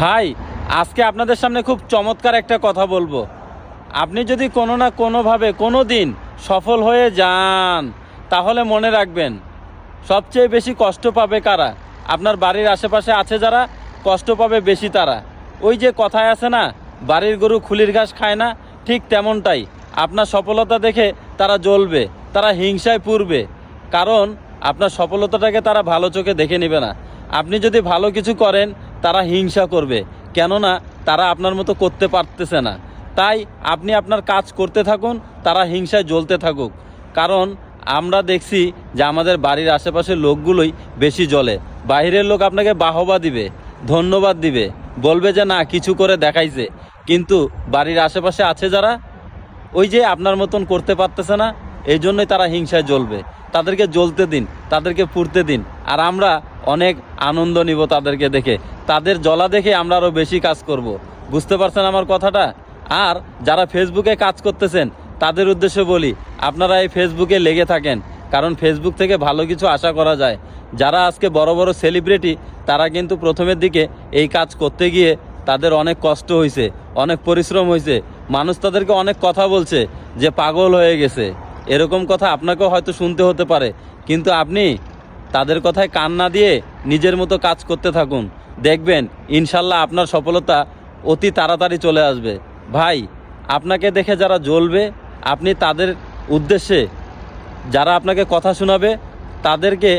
ভাই, আজকে আপনাদের সামনে খুব চমৎকার একটা কথা বলব। আপনি যদি কোনো না কোনোভাবে কোনো দিন সফল হয়ে যান, তাহলে মনে রাখবেন, সবচেয়ে বেশি কষ্ট পাবে কারা? আপনার বাড়ির আশেপাশে আছে যারা, কষ্ট পাবে বেশি তারা। ওই যে কথায় আছে না, বাড়ির গরু খুলির ঘাস খায় না, ঠিক তেমনটাই। আপনার সফলতা দেখে তারা জ্বলবে, তারা হিংসায় পুরবে কারণ আপনার সফলতাটাকে তারা ভালো চোখে দেখে নেবে না। আপনি যদি ভালো কিছু করেন, তারা হিংসা করবে। কেননা, তারা আপনার মতো করতে পারতেছে না। তাই আপনি আপনার কাজ করতে থাকুন, তারা হিংসায় জ্বলতে থাকুক। কারণ, আমরা দেখছি যে আমাদের বাড়ির আশেপাশের লোকগুলোই বেশি জ্বলে। বাইরের লোক আপনাকে বাহবা দিবে, ধন্যবাদ দিবে, বলবে যে, না, কিছু করে দেখাইছে। কিন্তু বাড়ির আশেপাশে আছে যারা, ওই যে আপনার মতন করতে পারতেছে না এই জন্যই তারা হিংসায় জ্বলবে। তাদেরকে জ্বলতে দিন, তাদেরকে পুড়তে দিন। আর আমরা অনেক আনন্দ নিব তাদেরকে দেখে। তাদের জলা দেখে আমরা আরও বেশি কাজ করব। বুঝতে পারছেন আমার কথাটা? আর যারা ফেসবুকে কাজ করতেছেন, তাদের উদ্দেশ্যে বলি, আপনারা এই ফেসবুকে লেগে থাকেন। কারণ ফেসবুক থেকে ভালো কিছু আশা করা যায়। যারা আজকে বড় বড় সেলিব্রিটি, তারা কিন্তু প্রথমের দিকে এই কাজ করতে গিয়ে তাদের অনেক কষ্ট হয়েছে অনেক পরিশ্রম হয়েছে মানুষ তাদেরকে অনেক কথা বলছে যে পাগল হয়ে গেছে। এরকম কথা আপনাকেও হয়তো শুনতে হতে পারে। কিন্তু আপনি তাদের কথায় কান না দিয়ে নিজের মতো কাজ করতে থাকুন। দেখবেন, ইনশাল্লাহ আপনার সফলতা অতি তাড়াতাড়ি চলে আসবে। ভাই, আপনাকে দেখে যারা জ্বলবে, আপনি তাদের উদ্দেশ্যে যারা আপনাকে কথা শোনাবে, তাদেরকে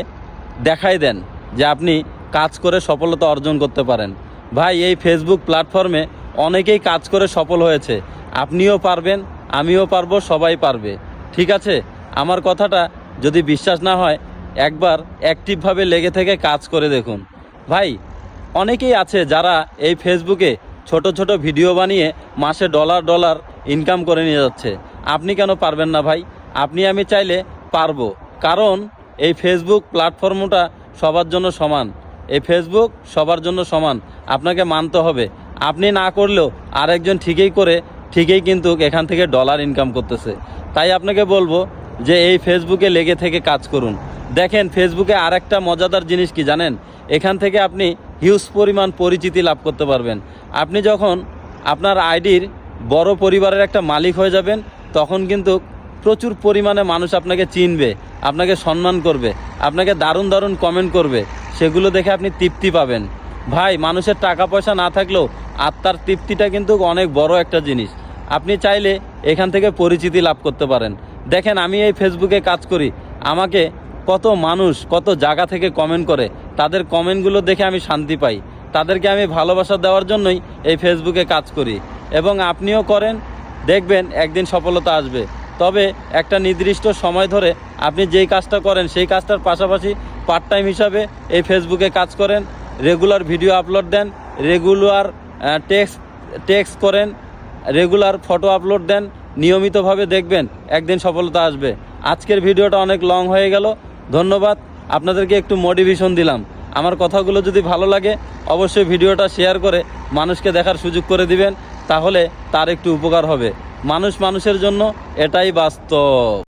দেখাই দেন যে আপনি কাজ করে সফলতা অর্জন করতে পারেন। ভাই, এই ফেসবুক প্ল্যাটফর্মে অনেকেই কাজ করে সফল হয়েছে। আপনিও পারবেন, আমিও পারব, সবাই পারবে। ঠিক আছে? আমার কথাটা যদি বিশ্বাস না হয় একবার অ্যাক্টিভভাবে লেগে থেকে কাজ করে দেখুন। ভাই, অনেকেই আছে যারা এই ফেসবুকে ছোট ছোট ভিডিও বানিয়ে মাসে ডলার ডলার ইনকাম করে নিয়ে যাচ্ছে। আপনি কেন পারবেন না ভাই? আপনি আমি চাইলে পারব। কারণ এই ফেসবুক প্ল্যাটফর্মটা সবার জন্য সমান। এই ফেসবুক সবার জন্য সমান। আপনাকে মানতে হবে। আপনি না করলেও আরেকজন ঠিকই করে, ঠিকই কিন্তু এখান থেকে ডলার ইনকাম করতেছে। তাই আপনাকে বলব যে এই ফেসবুকে লেগে থেকে কাজ করুন। দেখেন ফেসবুকে আরেকটা মজাদার জিনিস কি জানেন? এখান থেকে আপনি হিউজ পরিমাণ পরিচিতি লাভ করতে পারবেন। আপনি যখন আপনার আইডির বড় পরিবারের একটা মালিক হয়ে যাবেন, তখন কিন্তু প্রচুর পরিমাণে মানুষ আপনাকে চিনবে, আপনাকে সম্মান করবে, আপনাকে দারুণ দারুণ কমেন্ট করবে, সেগুলো দেখে আপনি তৃপ্তি পাবেন। ভাই, মানুষের টাকা পয়সা না থাকলেও আত্মার তৃপ্তিটা কিন্তু অনেক বড় একটা জিনিস। আপনি চাইলে এখান থেকে পরিচিতি লাভ করতে পারেন। দেখেন, আমি এই ফেসবুকে কাজ করি। আমাকে কত মানুষ কত জায়গা থেকে কমেন্ট করে, তাদের কমেন্টগুলো দেখে আমি শান্তি পাই। তাদেরকে আমি ভালোবাসা দেওয়ার জন্যই এই ফেসবুকে কাজ করি। এবং আপনিও করেন, দেখবেন একদিন সফলতা আসবে। তবে একটা নির্দিষ্ট সময় ধরে আপনি যেই কাজটা করেন, সেই কাজটার পাশাপাশি পার্ট টাইম হিসাবে এই ফেসবুকে কাজ করেন রেগুলার ভিডিও আপলোড দেন রেগুলার টেক্সট টেক্সট করেন রেগুলার ফটো আপলোড দেন, নিয়মিতভাবে দেখবেন একদিন সফলতা আসবে। আজকের ভিডিওটা অনেক লং হয়ে গেল। ধন্যবাদ, আপনাদেরকে একটু মোটিভেশন দিলাম। আমার কথাগুলো যদি ভালো লাগে, অবশ্যই ভিডিওটা শেয়ার করে মানুষকে দেখার সুযোগ করে দিবেন, তাহলে তার একটু উপকার হবে। মানুষ মানুষের জন্য এটাই বাস্তব।